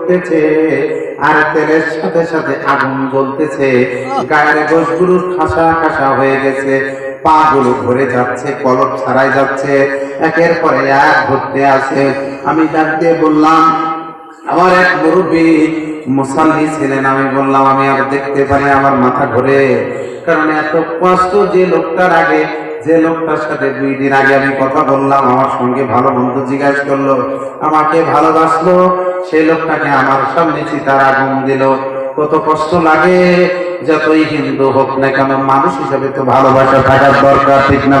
ফুটতেছে আর তেলের সাথে সাথে আগুন জ্বলতেছে। গায়ের গোসগুলো খাসা খাসা হয়ে গেছে। পা গুলো যাচ্ছে ছাড়াই যাচ্ছে। একের পরে এক ঘুরতে আছে আমি ডাক দিয়ে বললাম, আমার এক মুরব্বী মুসাল্লি ছিলেন। আমি বললাম, আমি আর দেখতে পারি আমার মাথা ঘুরে। কারণ এত কষ্ট যে লোকটার আগে, যে লোকটার সাথে দুই দিন আগে আমি কথা বললাম, আমার সঙ্গে ভালো বন্ধু জিজ্ঞাসা করল, আমাকে ভালোবাসলো? সেই লোকটাকে আমার সামনে চিতার আগুন দিল। কত কষ্ট লাগে, যতই হিন্দু হোক না কেন, মানুষ হিসাবে তো ভালোবাসা থাকার দরকার, ঠিক না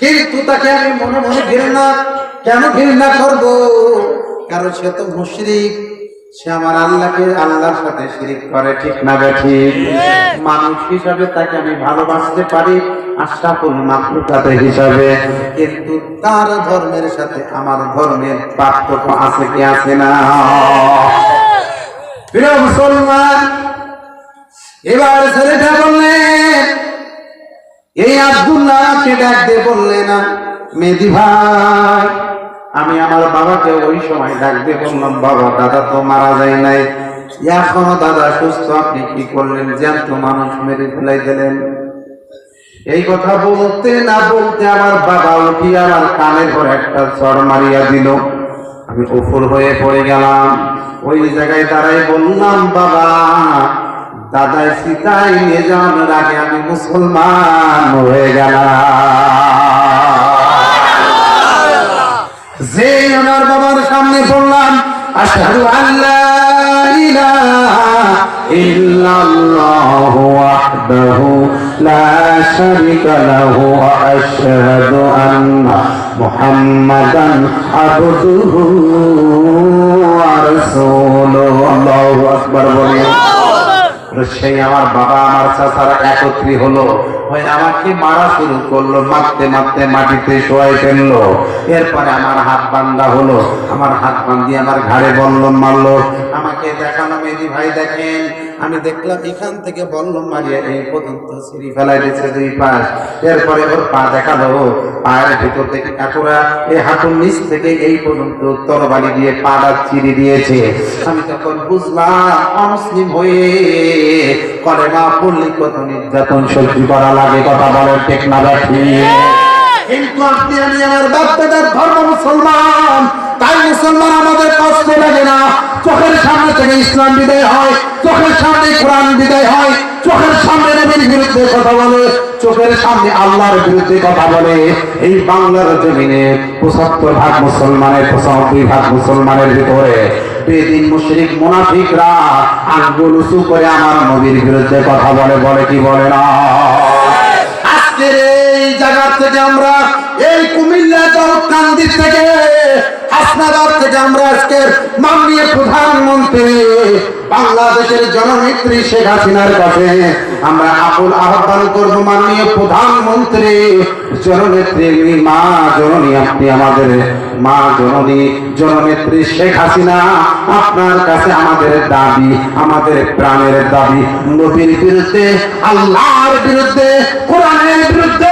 কিন্তু তাকে আমি মনে মনে ঘৃণা কেন ঘৃণা করব? কারণ সে তো মুশরিক। সে আমার আল্লাহকে আল্লাহর সাথে শিরিক করে, ঠিক না বেঠি মানুষ হিসাবে তাকে আমি ভালোবাসতে পারি। আশরাফুল মাখলুকাতের হিসাবে। কিন্তু তার ধর্মের সাথে আমার ধর্মের পার্থক্য আছে কি আছে না? প্রিয় মুসলমান, এবার ছেলেটা বললেন এই আব্দুল্লাহকে মেদি ভাই, আমি আমার বাবাকে ওই সময় ডাক বললাম, বাবা, দাদা তো মারা যায় নাই। এখনও দাদা সুস্থ, আপনি কি করলেন? জ্যান্ত মানুষ মেরে ফেলাই দিলেন। এই কথা বলতে না বলতে আমার বাবা উঠি আমার কানের পর একটা চড় মারিয়া দিল। আমি উপর হয়ে পড়ে গেলাম। ওই জায়গায় দাঁড়াই বললাম, বাবা দাদা সীতাই নিয়ে যাওয়ার আগে আমি মুসলমান হয়ে গেলাম। যে আমার বাবার সামনে পড়লাম আশহাদু আল্লাহ ইলাহা ইল্লাল্লাহু ওয়াহদাহু শারীকা লাহু ওয়া আশহাদু আন্না মুহাম্মাদান আবদুহু ওয়া রাসূলুহু আল্লাহু সেই আমার বাবা, আমার চাচারা একত্রী হলো। হয়ে আমাকে মারা শুরু করল, মারতে মারতে মাটিতে শোয়াই ফেলল। এরপরে আমার হাত বান্ধা হলো। আমার হাত বান্ধি আমার ঘাড়ে বল্লম মারলো। আমাকে দেখানো মেদি ভাই, দেখেন। আমি দেখলাম এখান থেকে বল্লম মারিয়া এই পর্যন্ত সিঁড়ি ফেলাই দিয়েছে দুই পাশ। এরপরে ওর পা দেখাল, পায়ের ভিতর থেকে কাকুরা এই হাঁটুর নিচ থেকে এই পর্যন্ত তরবারি দিয়ে পাড়া চিড়ি দিয়েছে। আমি তখন বুঝলাম, অমুসলিম হয়ে করে না পড়লে কত নির্যাতন সহ্য করা লাগে, কথা বলে ঠিক না রাখি কিন্তু আপনি আমি আমার বাচ্চাদের ধর্ম মুসলমান, তাই মুসলমান আমাদের কষ্ট লাগে না। চোখের সামনে থেকে ইসলাম বিদায় হয়, চোখের সামনে কোরআন বিদায় হয়, চোখের সামনে নবীর বিরুদ্ধে কথা বলে, চোখের সামনে আল্লাহর বিরুদ্ধে কথা বলে। এই বাংলার জমিনে পঁচাত্তর ভাগ মুসলমানের, পঁচানব্বই ভাগ মুসলমানের ভিতরে বেদিন মুশরিক মুনাফিকরা আঙ্গুল উঁচু করে আমার নবীর বিরুদ্ধে কথা বলে বলে কি বলে না? আজকের এই জায়গা থেকে আমরা এই কুমিল্লা কান্দি থেকে হাসনাবাদ থেকে আমরা আজকের মাননীয় প্রধানমন্ত্রী বাংলাদেশের জননেত্রী শেখ হাসিনার কাছে আমরা আকুল আহ্বান করব, মাননীয় প্রধানমন্ত্রী। জননেত্রী, মা, জননী, আপনি আমাদের মা, জননী, জননেত্রী শেখ হাসিনা, আপনার কাছে আমাদের দাবি, আমাদের প্রাণের দাবি। নবীর বিরুদ্ধে, আল্লাহর বিরুদ্ধে, কোরআনের বিরুদ্ধে